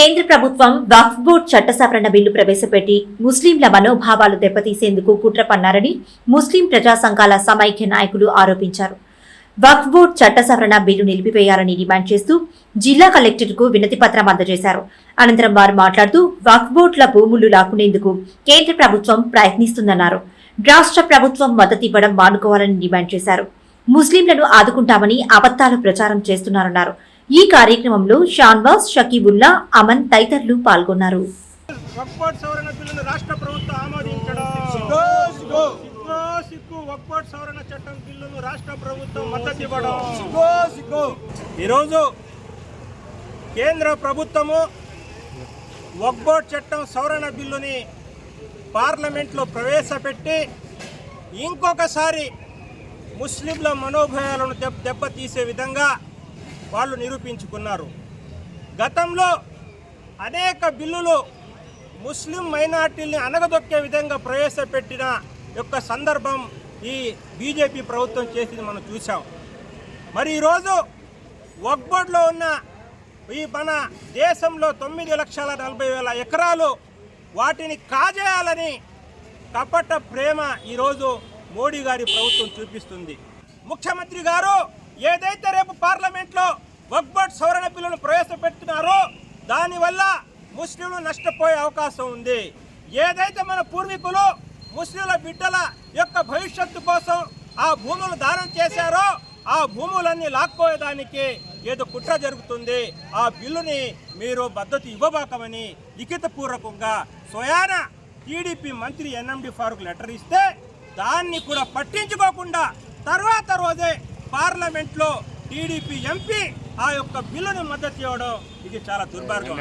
కేంద్ర ప్రభుత్వం వక్ఫ్ బోర్డ్ చట్ట సవరణ బిల్లు ప్రవేశపెట్టి ముస్లింల మనోభావాలు దెబ్బతీసేందుకు కుట్ర పన్నారని ముస్లిం ప్రజా సంఘాల సమైక్య నాయకులు ఆరోపించారు. వక్ఫ్ బోర్డ్ చట్ట సవరణ బిల్లు నిలిపివేయాలని డిమాండ్ చేస్తూ జిల్లా కలెక్టర్కు వినతి పత్రం అందజేశారు. అనంతరం వారు మాట్లాడుతూ వక్ఫ్ బోర్డుల భూములు లాక్కునేందుకు కేంద్ర ప్రభుత్వం ప్రయత్నిస్తుందన్నారు. రాష్ట్ర ప్రభుత్వం మద్దతు ఇవ్వడం మానుకోవాలని డిమాండ్ చేశారు. ముస్లింలను ఆదుకుంటామని అబద్దాలు ప్రచారం చేస్తున్నారన్నారు. ఈ కార్యక్రమంలో షాన్వాస్ షకీబుల్లా అమన్ తదితరులు పాల్గొన్నారు. వక్ఫోర్డ్ సవరణ బిల్లును రాష్ట్ర ప్రభుత్వం ఆమోదించడం. వక్ఫోర్డ్ సవరణ చట్టం బిల్లును రాష్ట్ర ప్రభుత్వం మద్దతు ఇవ్వడం. ఈరోజు కేంద్ర ప్రభుత్వము వక్బోర్డ్ చట్టం సవరణ బిల్లుని పార్లమెంట్లో ప్రవేశపెట్టి ఇంకొకసారి ముస్లింల మనోభావాలను దెబ్బ దెబ్బతీసే విధంగా వాళ్ళు నిరూపించుకున్నారు. గతంలో అనేక బిల్లులు ముస్లిం మైనార్టీల్ని అనగదొక్కే విధంగా ప్రవేశపెట్టిన యొక్క సందర్భం ఈ బీజేపీ ప్రభుత్వం చేసింది మనం చూసాం మరి ఈరోజు వక్బోర్డ్లో ఉన్న ఈ మన దేశంలో తొమ్మిది లక్షల నలభై వేల ఎకరాలు వాటిని కాజేయాలని కపట ప్రేమ ఈరోజు మోడీ గారి ప్రభుత్వం చూపిస్తుంది. ముఖ్యమంత్రి గారు ఏదైతే రేపు పార్లమెంట్లో వక్బోర్డ్ ప్రవేశపెడుతున్నారో. దానివల్ల ముస్లింలు నష్టపోయే అవకాశం ఉంది. ఏదైతే మన పూర్వీకులు ముస్లింల బిడ్డల యొక్క భవిష్యత్తు కోసం ఆ భూములు దానం చేశారో ఆ భూములన్నీ లాక్కోయేదానికి ఏదో కుట్ర జరుగుతుంది. ఆ బిల్లుని మీరు మద్దతు ఇవ్వబాకమని లిఖితపూర్వకంగా స్వయాన టీడీపీ మంత్రి ఎన్ఎండి ఫారూక్ లెటర్ ఇస్తే దాన్ని కూడా పట్టించుకోకుండా తర్వాత రోజే పార్లమెంట్లో టీడీపీ ఎంపీ ఆ యొక్క బిల్లును మద్దతు ఇవ్వడం ఇది చాలా దుర్మార్గం